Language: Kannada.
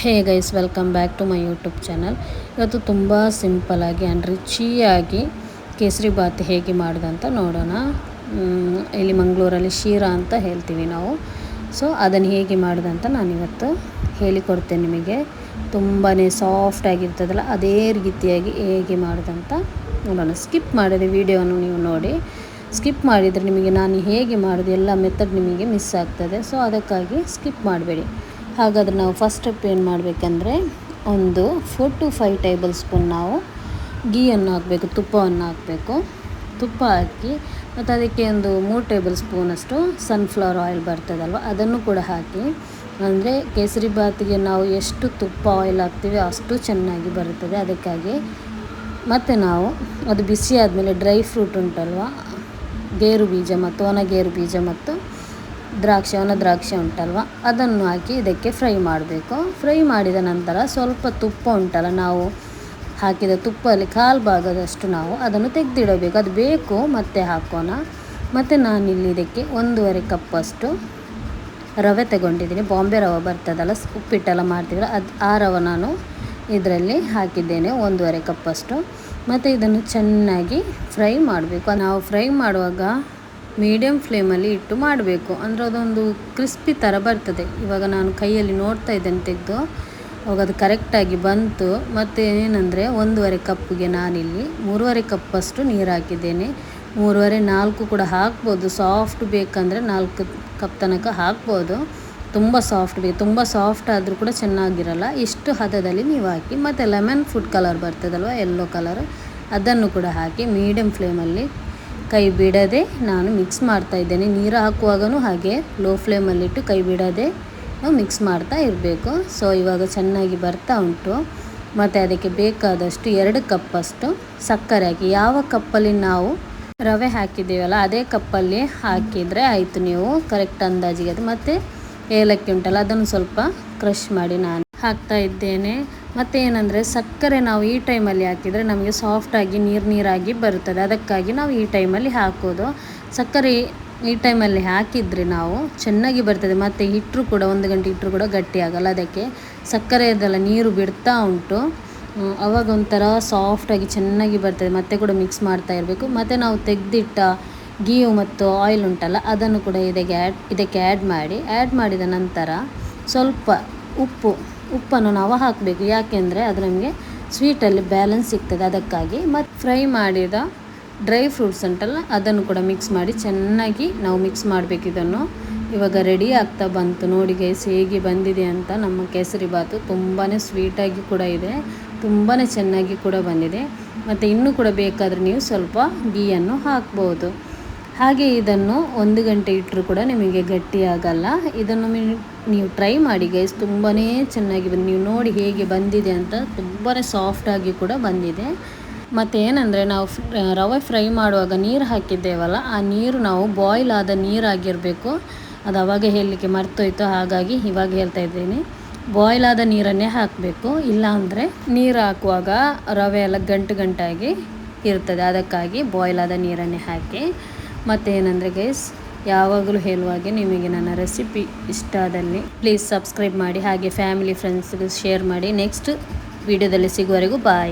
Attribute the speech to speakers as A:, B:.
A: Hey guys, welcome back to my YouTube channel. ಇವತ್ತು ತುಂಬ ಸಿಂಪಲಾಗಿ ಆ್ಯಂಡ್ ರುಚಿಯಾಗಿ ಕೇಸರಿ ಬಾತ್ ಹೇಗೆ ಮಾಡಿದಂತ ನೋಡೋಣ. ಇಲ್ಲಿ ಮಂಗಳೂರಲ್ಲಿ ಶೀರಾ ಅಂತ ಹೇಳ್ತೀವಿ ನಾವು. ಸೊ ಅದನ್ನು ಹೇಗೆ ಮಾಡಿದಂತ ನಾನಿವತ್ತು ಹೇಳಿಕೊಡ್ತೇನೆ ನಿಮಗೆ. ತುಂಬಾ ಸಾಫ್ಟಾಗಿರ್ತದಲ್ಲ ಅದೇ ರೀತಿಯಾಗಿ ಹೇಗೆ ಮಾಡಿದಂತ ನೋಡೋಣ. ಸ್ಕಿಪ್ ಮಾಡಿದೆ ವಿಡಿಯೋವನ್ನು ನೀವು ನೋಡಿ. ಸ್ಕಿಪ್ ಮಾಡಿದರೆ ನಿಮಗೆ ನಾನು ಹೇಗೆ ಮಾಡೋದು, ಎಲ್ಲ ಮೆಥಡ್ ನಿಮಗೆ ಮಿಸ್ ಆಗ್ತದೆ. ಸೊ ಅದಕ್ಕಾಗಿ ಸ್ಕಿಪ್ ಮಾಡಬೇಡಿ. ಹಾಗಾದರೆ ನಾವು ಫಸ್ಟ್ ಸ್ಟೆಪ್ ಏನು ಮಾಡಬೇಕಂದ್ರೆ ಒಂದು four to five tablespoon ನಾವು ಗೀಯನ್ನು ಹಾಕಬೇಕು, ತುಪ್ಪವನ್ನು ಹಾಕಬೇಕು. ತುಪ್ಪ ಹಾಕಿ ಮತ್ತು ಅದಕ್ಕೆ ಒಂದು ಮೂರು ಟೇಬಲ್ ಸ್ಪೂನಷ್ಟು ಸನ್ಫ್ಲವರ್ ಆಯಿಲ್ ಬರ್ತದಲ್ವ, ಅದನ್ನು ಕೂಡ ಹಾಕಿ. ಅಂದರೆ ಕೇಸರಿ ಬಾತಿಗೆ ನಾವು ಎಷ್ಟು ತುಪ್ಪ ಆಯಿಲ್ ಹಾಕ್ತೀವಿ ಅಷ್ಟು ಚೆನ್ನಾಗಿ ಬರುತ್ತದೆ. ಅದಕ್ಕಾಗಿ ಮತ್ತು ನಾವು ಅದು ಬಿಸಿ ಆದಮೇಲೆ ಡ್ರೈ ಫ್ರೂಟ್ ಉಂಟಲ್ವ, ಗೇರು ಬೀಜ ಮತ್ತು ಒಣ ಗೇರು ಬೀಜ ಮತ್ತು ದ್ರಾಕ್ಷಿ ಒಣ ದ್ರಾಕ್ಷಿ ಉಂಟಲ್ವ? ಅದನ್ನು ಹಾಕಿ ಇದಕ್ಕೆ ಫ್ರೈ ಮಾಡಬೇಕು. ಫ್ರೈ ಮಾಡಿದ ನಂತರ ಸ್ವಲ್ಪ ತುಪ್ಪ ಉಂಟಲ್ಲ, ನಾವು ಹಾಕಿದ ತುಪ್ಪದಲ್ಲಿ ಕಾಲು ಭಾಗದಷ್ಟು ನಾವು ಅದನ್ನು ತೆಗೆದಿಡಬೇಕು. ಅದು ಬೇಕು, ಮತ್ತೆ ಹಾಕೋಣ. ಮತ್ತು ನಾನಿಲ್ಲಿ ಇದಕ್ಕೆ ಒಂದೂವರೆ ಕಪ್ಪಷ್ಟು ರವೆ ತಗೊಂಡಿದ್ದೀನಿ. ಬಾಂಬೆ ರವೆ ಬರ್ತದಲ್ಲ ಉಪ್ಪಿಟ್ಟೆಲ್ಲ ಮಾಡ್ತೀವಲ್ಲ, ಅದು ಆ ರವೆ ನಾನು ಇದರಲ್ಲಿ ಹಾಕಿದ್ದೇನೆ, ಒಂದೂವರೆ ಕಪ್ಪಷ್ಟು. ಮತ್ತು ಇದನ್ನು ಚೆನ್ನಾಗಿ ಫ್ರೈ ಮಾಡಬೇಕು. ನಾವು ಫ್ರೈ ಮಾಡುವಾಗ ಮೀಡಿಯಮ್ ಫ್ಲೇಮಲ್ಲಿ ಇಟ್ಟು ಮಾಡಬೇಕು. ಅಂದರೆ ಅದೊಂದು ಕ್ರಿಸ್ಪಿ ಥರ ಬರ್ತದೆ. ಇವಾಗ ನಾನು ಕೈಯಲ್ಲಿ ನೋಡ್ತಾ ಇದ್ದೇನೆ ತೆಗೆದು. ಅವಾಗ ಅದು ಕರೆಕ್ಟಾಗಿ ಬಂತು. ಮತ್ತು ಏನಂದರೆ ಒಂದೂವರೆ ಕಪ್ಪಿಗೆ ನಾನಿಲ್ಲಿ ಮೂರುವರೆ ಕಪ್ಪಷ್ಟು ನೀರು ಹಾಕಿದ್ದೇನೆ. ಮೂರುವರೆ ನಾಲ್ಕು ಕೂಡ ಹಾಕ್ಬೋದು. ಸಾಫ್ಟ್ ಬೇಕಂದರೆ ನಾಲ್ಕು ಕಪ್ ತನಕ ಹಾಕ್ಬೋದು. ತುಂಬ ಸಾಫ್ಟ್ ಬೇಕು. ತುಂಬ ಸಾಫ್ಟ್ ಆದರೂ ಕೂಡ ಚೆನ್ನಾಗಿರಲ್ಲ. ಇಷ್ಟು ಹದದಲ್ಲಿ ನೀವು ಹಾಕಿ, ಮತ್ತು ಲೆಮನ್ ಫುಡ್ ಕಲರ್ ಬರ್ತದಲ್ವ? ಎಲ್ಲೋ ಕಲರ್ ಅದನ್ನು ಕೂಡ ಹಾಕಿ ಮೀಡಿಯಮ್ ಫ್ಲೇಮಲ್ಲಿ ಕೈ ಬಿಡದೆ ನಾನು ಮಿಕ್ಸ್ ಮಾಡ್ತಾ ಇದ್ದೇನೆ. ನೀರು ಹಾಕುವಾಗಲೂ ಹಾಗೆ ಲೋ ಫ್ಲೇಮಲ್ಲಿಟ್ಟು ಕೈ ಬಿಡದೆ ನಾವು ಮಿಕ್ಸ್ ಮಾಡ್ತಾ ಇರಬೇಕು. ಸೊ ಇವಾಗ ಚೆನ್ನಾಗಿ ಬರ್ತಾ ಉಂಟು. ಮತ್ತು ಅದಕ್ಕೆ ಬೇಕಾದಷ್ಟು ಎರಡು ಕಪ್ಪಷ್ಟು ಸಕ್ಕರೆ ಹಾಕಿ. ಯಾವ ಕಪ್ಪಲ್ಲಿ ನಾವು ರವೆ ಹಾಕಿದ್ದೀವಲ್ಲ, ಅದೇ ಕಪ್ಪಲ್ಲಿ ಹಾಕಿದರೆ ಆಯಿತು ನೀವು. ಕರೆಕ್ಟ್ ಅಂದಾಜಿಗೆ ಅದು. ಮತ್ತು ಏಲಕ್ಕಿ ಉಂಟಲ್ಲ, ಅದನ್ನು ಸ್ವಲ್ಪ ಕ್ರಷ್ ಮಾಡಿ ನಾನು. ಹಾಕ್ತಾ ಇದ್ದೇನೆ. ಮತ್ತು ಏನಂದರೆ ಸಕ್ಕರೆ ನಾವು ಈ ಟೈಮಲ್ಲಿ ಹಾಕಿದರೆ ನಮಗೆ ಸಾಫ್ಟಾಗಿ ನೀರು ನೀರಾಗಿ ಬರುತ್ತದೆ. ಅದಕ್ಕಾಗಿ ನಾವು ಈ ಟೈಮಲ್ಲಿ ಹಾಕೋದು. ಸಕ್ಕರೆ ಈ ಟೈಮಲ್ಲಿ ಹಾಕಿದರೆ ನಾವು ಚೆನ್ನಾಗಿ ಬರ್ತದೆ. ಮತ್ತು ಹಿಟ್ಟರು ಕೂಡ ಒಂದು ಗಂಟೆ ಹಿಟ್ಟರು ಕೂಡ ಗಟ್ಟಿ ಆಗಲ್ಲ ಅದಕ್ಕೆ. ಸಕ್ಕರೆದೆಲ್ಲ ನೀರು ಬಿಡ್ತಾ ಉಂಟು. ಅವಾಗ ಒಂಥರ ಸಾಫ್ಟಾಗಿ ಚೆನ್ನಾಗಿ ಬರ್ತದೆ. ಮತ್ತೆ ಕೂಡ ಮಿಕ್ಸ್ ಮಾಡ್ತಾ ಇರಬೇಕು. ಮತ್ತು ನಾವು ತೆಗೆದಿಟ್ಟ ಗೀಯು ಮತ್ತು ಆಯಿಲ್ ಉಂಟಲ್ಲ, ಅದನ್ನು ಕೂಡ ಇದಕ್ಕೆ ಆ್ಯಡ್ ಇದಕ್ಕೆ ಆ್ಯಡ್ ಮಾಡಿ. ಆ್ಯಡ್ ಮಾಡಿದ ನಂತರ ಸ್ವಲ್ಪ ಉಪ್ಪು, ಉಪ್ಪನ್ನು ನಾವು ಹಾಕಬೇಕು. ಯಾಕೆಂದರೆ ಅದು ನಮಗೆ ಸ್ವೀಟಲ್ಲಿ ಬ್ಯಾಲೆನ್ಸ್ ಸಿಗ್ತದೆ ಅದಕ್ಕಾಗಿ. ಮತ್ತು ಫ್ರೈ ಮಾಡಿದ ಡ್ರೈ ಫ್ರೂಟ್ಸ್ ಉಂಟಲ್ಲ, ಅದನ್ನು ಕೂಡ ಮಿಕ್ಸ್ ಮಾಡಿ ಚೆನ್ನಾಗಿ ನಾವು ಮಿಕ್ಸ್ ಮಾಡಬೇಕು ಇದನ್ನು. ಇವಾಗ ರೆಡಿ ಆಗ್ತಾ ಬಂತು. ನೋಡಿ ಗೈಸ್ ಹೇಗೆ ಬಂದಿದೆ ಅಂತ ನಮ್ಮ ಕೇಸರಿ ಬಾತು ತುಂಬಾ ಸ್ವೀಟಾಗಿ ಕೂಡ ಇದೆ. ತುಂಬಾ ಚೆನ್ನಾಗಿ ಕೂಡ ಬಂದಿದೆ. ಮತ್ತು ಇನ್ನೂ ಕೂಡ ಬೇಕಾದರೆ ನೀವು ಸ್ವಲ್ಪ ಗೀಯನ್ನು ಹಾಕ್ಬೋದು. ಹಾಗೆ ಇದನ್ನು ಒಂದು ಗಂಟೆ ಇಟ್ಟರೂ ಕೂಡ ನಿಮಗೆ ಗಟ್ಟಿಯಾಗಲ್ಲ. ಇದನ್ನು ನೀವು ಟ್ರೈ ಮಾಡಿ ಗೈಸ್ ತುಂಬಾ ಚೆನ್ನಾಗಿ ಬಂದು, ನೀವು ನೋಡಿ ಹೇಗೆ ಬಂದಿದೆ ಅಂತ ತುಂಬಾ ಸಾಫ್ಟಾಗಿ ಕೂಡ ಬಂದಿದೆ. ಮತ್ತು ಏನಂದರೆ ನಾವು ರವೆ ಫ್ರೈ ಮಾಡುವಾಗ ನೀರು ಹಾಕಿದ್ದೇವಲ್ಲ, ಆ ನೀರು ನಾವು ಬಾಯ್ಲ್ ಆದ ನೀರಾಗಿರಬೇಕು ಅದು ಅವಾಗ ಹೇಳಲಿಕ್ಕೆ ಮರ್ತೋಯ್ತು, ಹಾಗಾಗಿ ಇವಾಗ ಹೇಳ್ತಾ ಇದ್ದೀನಿ. ಬಾಯ್ಲ್ ಆದ ನೀರನ್ನೇ ಹಾಕಬೇಕು. ಇಲ್ಲಾಂದರೆ ನೀರು ಹಾಕುವಾಗ ರವೆ ಎಲ್ಲ ಗಂಟು ಗಂಟಾಗಿ ಇರ್ತದೆ. ಅದಕ್ಕಾಗಿ ಬಾಯ್ಲ್ ಆದ ನೀರನ್ನೇ ಹಾಕಿ. ಮತ್ತು ಏನಂದರೆ ಗೈಸ್ ಯಾವಾಗಲೂ ಹೇಳುವಾಗೆ ನಿಮಗೆ ನನ್ನ ರೆಸಿಪಿ ಇಷ್ಟ ಆದಲ್ಲಿ ಪ್ಲೀಸ್ ಸಬ್ಸ್ಕ್ರೈಬ್ ಮಾಡಿ, ಹಾಗೆ ಫ್ಯಾಮಿಲಿ ಫ್ರೆಂಡ್ಸ್ಗೆ ಶೇರ್ ಮಾಡಿ. ನೆಕ್ಸ್ಟ್ ವಿಡಿಯೋದಲ್ಲಿ ಸಿಗುವವರೆಗೂ ಬಾಯ್